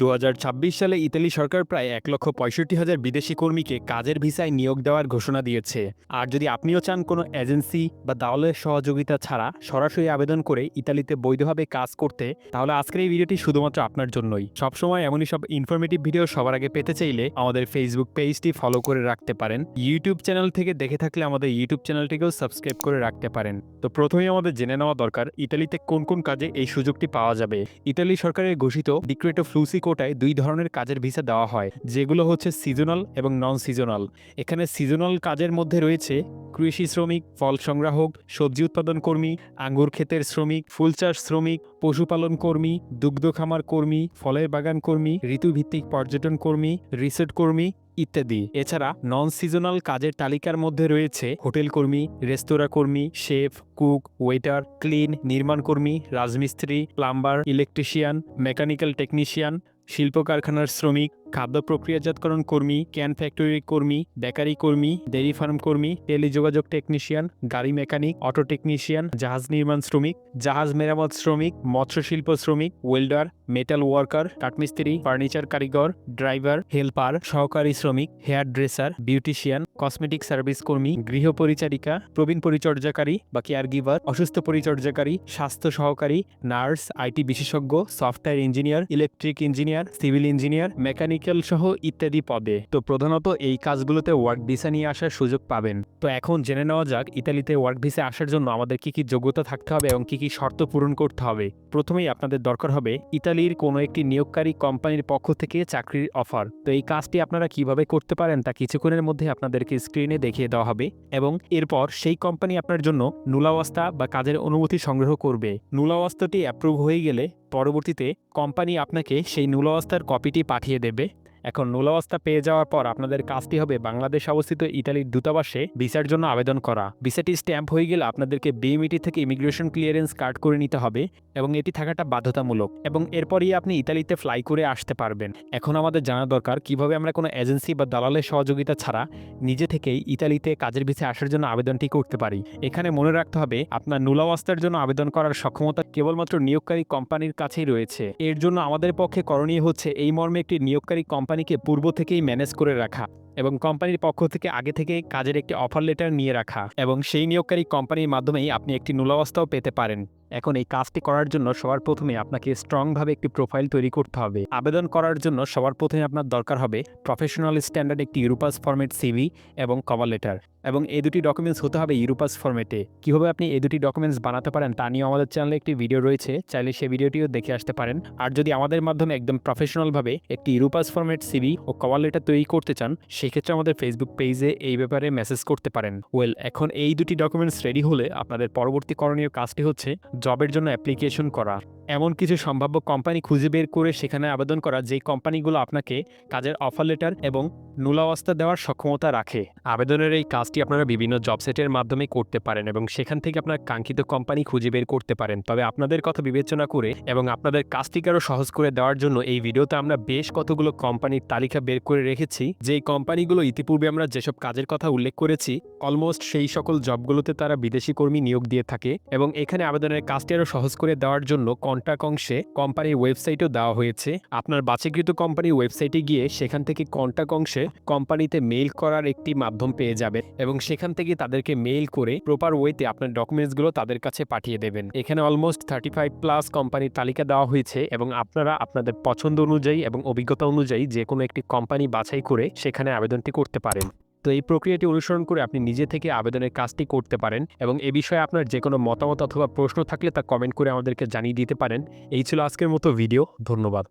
দু হাজার ছাব্বিশ সালে ইতালি সরকার প্রায় এক লক্ষ পঁয়ষট্টি হাজার বিদেশি কর্মীকে কাজের ভিসায় নিয়োগ দেওয়ার ঘোষণা দিয়েছে। আর যদি আপনিও চান কোনো এজেন্সি বা দাওয়ালের সহযোগিতা ছাড়া সরাসরি আবেদন করে ইতালিতে বৈধভাবে কাজ করতে, তাহলে আজকের এই ভিডিওটি শুধুমাত্র আপনার জন্যই। সবসময় এমনই সব ইনফরমেটিভ ভিডিও সবার আগে পেতে চাইলে আমাদের ফেসবুক পেজটি ফলো করে রাখতে পারেন। ইউটিউব চ্যানেল থেকে দেখে থাকলে আমাদের ইউটিউব চ্যানেলটিকেও সাবস্ক্রাইব করে রাখতে পারেন। তো প্রথমেই আমাদের জেনে নেওয়া দরকার, ইতালিতে কোন কোন কাজে এই সুযোগটি পাওয়া যাবে? ইতালি সরকারের ঘোষিত ডিক্রেটো ফ্লুসি কোটায় দুই ধরনের কাজের ভিসা দেওয়া হয়, যেগুলো হচ্ছে সিজনাল এবং নন সিজনাল এখানে সিজনাল কাজের মধ্যে রয়েছে কৃষি শ্রমিক, ফল সংগ্রাহক, সবজি উৎপাদন কর্মী, আঙ্গুর ক্ষেতের শ্রমিক, ফুল চাষ শ্রমিক, পশুপালন কর্মী, দুগ্ধ খামার কর্মী, ফলের বাগান কর্মী, ঋতুভিত্তিক পর্যটন কর্মী, রিসোর্ট কর্মী ইত্যাদি। এছাড়া নন সিজনাল কাজের তালিকার মধ্যে রয়েছে হোটেল কর্মী, রেস্তোরাঁ কর্মী, শেফ, কুক, ওয়েটার, ক্লিন, নির্মাণ কর্মী, রাজমিস্ত্রি, প্লাম্বার, ইলেকট্রিশিয়ান, মেকানিক্যাল টেকনিশিয়ান শিল্প কারখানার শ্রমিক খাদ্য প্রক্রিয়াজাতকরণ কর্মী, ক্যান ফ্যাক্টরি কর্মী, বেকারি কর্মী ডেয়ারি ফার্ম কর্মী, টেলিযোগাযোগ টেকনিশিয়ান, গাড়ি মেকানিক, অটো টেকনিশিয়ান, জাহাজ নির্মাণ শ্রমিক, জাহাজ মেরামত শ্রমিক মৎস্য শিল্প শ্রমিক, ওয়েল্ডার, মেটাল ওয়ার্কার, কাঠমিস্ত্রি, ফার্নিচার কারিগর, ড্রাইভার, হেল্পার, সহকারী শ্রমিক, hair dresser, beautician, cosmetic service কর্মী, গৃহ পরিচারিকা, প্রবীণ পরিচর্যাকারী, বা কেয়ার গিভার, অসুস্থ পরিচর্যাকারী, স্বাস্থ্য সহকারী, নার্স, আইটি বিশেষজ্ঞ, software engineer, electric engineer, civil engineer mechanical সহ ইত্যাদি পদে তো প্রধানত এই কাজগুলোতে ওয়ার্ক ভিসা নিয়ে আসার সুযোগ পাবেন। তো এখন জেনে নেওয়া যাক ইতালিতে ওয়ার্ক ভিসা আসার জন্য আমাদের কি কি যোগ্যতা থাকতে হবে এবং কি কি শর্ত পূরণ করতে হবে। প্রথমেই আপনাদের দরকার হবে ইতালির কোনো একটি নিয়োগকারী কোম্পানির পক্ষ থেকে চাকরির অফার তো এই কাজটি আপনারা কীভাবে করতে পারেন তা কিছুক্ষণের মধ্যে আপনাদেরকে স্ক্রিনে দেখিয়ে দেওয়া হবে এবং এরপর সেই কোম্পানি আপনার জন্য নুলাওয়াস্তা বা কাজের অনুমতি সংগ্রহ করবে। নুলাওয়াস্তাটি অ্যাপ্রুভ হয়ে গেলে পরবর্তীতে কোম্পানি আপনাকে সেই নুলাওয়াস্তার কপিটি পাঠিয়ে দেবে। এখন নুলাবস্থা পেয়ে যাওয়ার পর আপনাদের কাজটি হবে বাংলাদেশ অবস্থিত ইতালির দূতাবাসে ভিসার জন্য আবেদন করা। ভিসাটি স্ট্যাম্প হয়ে গেলে আপনাদেরকে বিএমইটি থেকে ইমিগ্রেশন ক্লিয়ারেন্স কার্ড করে নিতে হবে এবং এটি থাকাটা বাধ্যতামূলক এবং এরপরই আপনি ইতালিতে ফ্লাই করে আসতে পারবেন। এখন আমাদের জানা দরকার কীভাবে আমরা কোনো এজেন্সি বা দালালের সহযোগিতা ছাড়া নিজে থেকেই ইতালিতে কাজের ভিসে আসার জন্য আবেদনটি করতে পারি। এখানে মনে রাখতে হবে আপনার নুলাবস্থার জন্য আবেদন করার সক্ষমতা কেবলমাত্র নিয়োগকারী কোম্পানির কাছেই রয়েছে। এর জন্য আমাদের পক্ষে করণীয় হচ্ছে এই মর্মে একটি নিয়োগকারী কোম্পানিকে পূর্ব থেকেই ম্যানেজ করে রাখা এবং কোম্পানির পক্ষ থেকে আগে থেকে কাজের একটি অফার লেটার নিয়ে রাখা এবং সেই নিয়োগকারী কোম্পানির মাধ্যমেই আপনি একটি নুলাবস্থাও পেতে পারেন। এখন এই কাজটি করার জন্য সবার প্রথমে আপনাকে স্ট্রংভাবে একটি প্রোফাইল তৈরি করতে হবে। আবেদন করার জন্য সবার প্রথমে আপনার দরকার হবে প্রফেশনাল স্ট্যান্ডার্ড একটি ইউরোপাস ফর্মেট সিভি এবং কভার লেটার এবং এই দুটি ডকুমেন্টস হতে হবে ইউরোপাস ফর্মেটে কীভাবে আপনি এই দুটি ডকুমেন্টস বানাতে পারেন তা নিয়ে আমাদের চ্যানেলে একটি ভিডিও রয়েছে, চাইলে সেই ভিডিওটিও দেখে আসতে পারেন। আর যদি আমাদের মাধ্যমে একদম প্রফেশনালভাবে একটি ইউরোপাস ফর্মেট সিভি ও কভার লেটার তৈরি করতে চান, সেক্ষেত্রে আমাদের ফেসবুক পেজে এই ব্যাপারে মেসেজ করতে পারেন। ওয়েল এখন এই দুটি ডকুমেন্টস রেডি হলে আপনাদের পরবর্তী করণীয় কাজটি হচ্ছে জবের জন্য অ্যাপ্লিকেশন করা। এমন কিছু সম্ভাব্য কোম্পানি খুঁজে বের করে সেখানে আবেদন করা যেই কোম্পানিগুলো আপনাকে কাজের অফার লেটার এবং নুলাবস্থা দেওয়ার সক্ষমতা রাখে। আবেদনের এই কাজটি আপনারা বিভিন্ন জব সেটের মাধ্যমে করতে পারেন এবং সেখান থেকে আপনার কাঙ্ক্ষিত কোম্পানি খুঁজে বের করতে পারেন। তবে আপনাদের কথা বিবেচনা করে এবং আপনাদের কাজটিকে আরও সহজ করে দেওয়ার জন্য এই ভিডিওতে আমরা বেশ কতগুলো কোম্পানির তালিকা বের করে রেখেছি। যেই কোম্পানিগুলো ইতিপূর্বে আমরা যেসব কাজের কথা উল্লেখ করেছি অলমোস্ট সেই সকল জবগুলোতে তারা বিদেশি কর্মী নিয়োগ দিয়ে থাকে এবং এখানে আবেদনের কাজটি আরও সহজ করে দেওয়ার জন্য কন্ট্যাক্ট অংশে কোম্পানির ওয়েবসাইটও দেওয়া হয়েছে। আপনার বাছাইকৃত কোম্পানির ওয়েবসাইটে গিয়ে সেখান থেকে কন্ট্যাক্ট অংশে কোম্পানিতে মেইল করার একটি মাধ্যম পেয়ে যাবেন এবং সেখান থেকে তাদেরকে মেইল করে প্রপার ওয়েতে আপনার ডকুমেন্টসগুলো তাদের কাছে পাঠিয়ে দেবেন। এখানে অলমোস্ট থার্টি ফাইভ প্লাস কোম্পানির তালিকা দেওয়া হয়েছে এবং আপনারা আপনাদের পছন্দ অনুযায়ী এবং অভিজ্ঞতা অনুযায়ী যে কোনো একটি কোম্পানি বাছাই করে সেখানে আবেদনটি করতে পারেন। তো এই প্রক্রিয়াটি অনুসরণ করে আপনি নিজে থেকে আবেদনের কাজটি করতে পারেন এবং এ বিষয়ে আপনার যে কোনো মতামত অথবা প্রশ্ন থাকলে তা কমেন্ট করে আমাদেরকে জানিয়ে দিতে পারেন। এই ছিল আজকের মতো ভিডিও ধন্যবাদ।